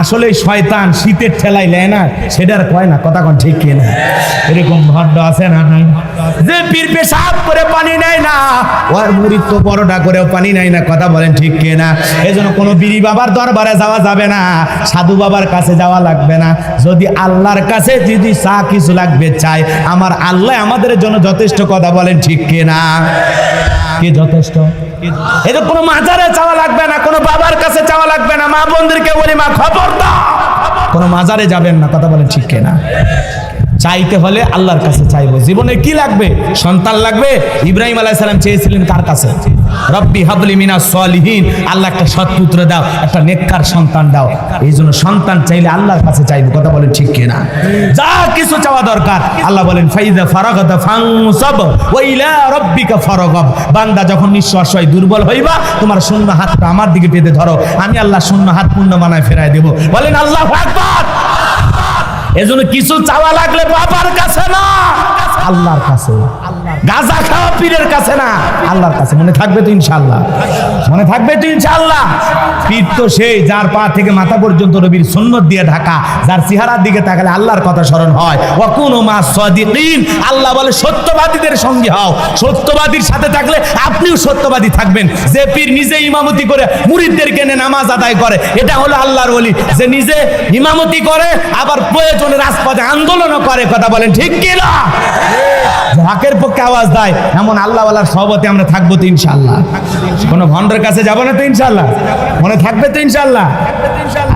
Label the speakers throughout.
Speaker 1: আসলে শয়তান শীতের ঠেলাই নেয় না সেটার কয় না, কথা কোন ঠিক কি না এরকম ভণ্ড আছে না নাই? যে পীর পেশাব করে পানি নেয় না, ওর মুড়ির তো বড়টা করেও পানি নেয় না, কথা বলেন ঠিক কি না এই জন্য কোনো বিড়ি বাবার দরবারে যাওয়া যাবে না, সাধু বাবার কাছে যাওয়া লাগবে না। যদি আল্লাহর কাছে যদি চা কিছু লাগবে চাই আমার আল্লাহ আমাদের জন্য যথেষ্ট কথা বলেন ঠিক কি না কি যথেষ্ট? এটা কোনো মাজারে চাওয়া লাগবে না, কোনো বাবার কাছে চাওয়া লাগবে না, মা বন্ধুরকে বলি, মা খবর দাও কোনো মাজারে যাবেন না, কথা বলেন ঠিক না চাইতে হলে আল্লাহর কাছে চাইব। জীবনে কি লাগবে? সন্তান লাগবে? ইব্রাহিম আলাইহিস সালাম চেয়েছিলেন কার কাছে? রব্বি হাবলি মিনা সলিহীন। আল্লাহ একটা সৎপুত্র দাও, একটা নেককার সন্তান দাও। এই জন্য সন্তান চাইলে আল্লাহর কাছে চাইব। কথা বলেন ঠিক কিনা? যা কিছু চাওয়া দরকার। আল্লাহ বলেন ফাইদা ফারাগাতা ফাংসাব ওয়া ইলা রব্বিকা ফারাগাব। বান্দা যখন নিঃশ্বাস হয় দুর্বল হইবা, তোমার শূন্য হাতটা আমার দিকে পেতে ধরো। আমি আল্লাহ শূন্য হাত পূর্ণ বানায় ফেরায় দেব। বলেন, আল্লাহ আকবার! এজন্য কিছু চাওয়া লাগলে বাবার কাছে না। আল্লাহর কাছে। গাজা খাওয়া পীরের কাছে না, আল্লাহর কাছে। মনে থাকবে তো ইনশাআল্লাহ। মনে থাকবে তো ইনশাআল্লাহ। পীর তো সেই যার পা থেকে মাথা পর্যন্ত নবীর সুন্নত দিয়ে ঢাকা, যার চেহারার দিকে তাকালে আল্লাহর কথা স্মরণ হয়। ওয়াকুনু মা সাদিকিন, আল্লাহ বলে, সত্যবাদীদের সঙ্গে হও। সত্যবাদীর সাথে থাকলে আপনিও সত্যবাদী থাকবেন। যে পীর নিজে ইমামতি করে মুরিদদেরকে এনে নামাজ আদায় করে, এটা হলো আল্লাহর ওলি। যে নিজে ইমামতি করে, আবার প্রয়োজনে রাজপথে আন্দোলনও করে, কথা বলেন ঠিক কি না হকের পক্ষে আওয়াজ দেয়, এমন আল্লাহওয়ালার সহবতে আমরা থাকব তো ইনশাল্লাহ কোনো ভণ্ডের কাছে যাব না তো ইনশাল্লাহ মনে থাকবে তো ইনশাল্লাহ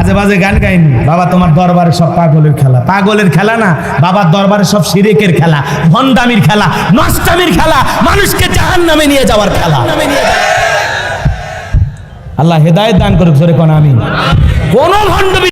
Speaker 1: আজে বাজে গান গাইনি। বাবা তোমার দরবারে সব পাগলের খেলা। পাগলের খেলা না, বাবার দরবারে সব সিরেকের খেলা, ভণ্ডামির খেলা, নষ্টামির খেলা, মানুষকে জাহান নামে নিয়ে যাওয়ার খেলা। আল্লাহ হেদায়ত দান করুক জোরে কোন আমি কোন ভণ্ড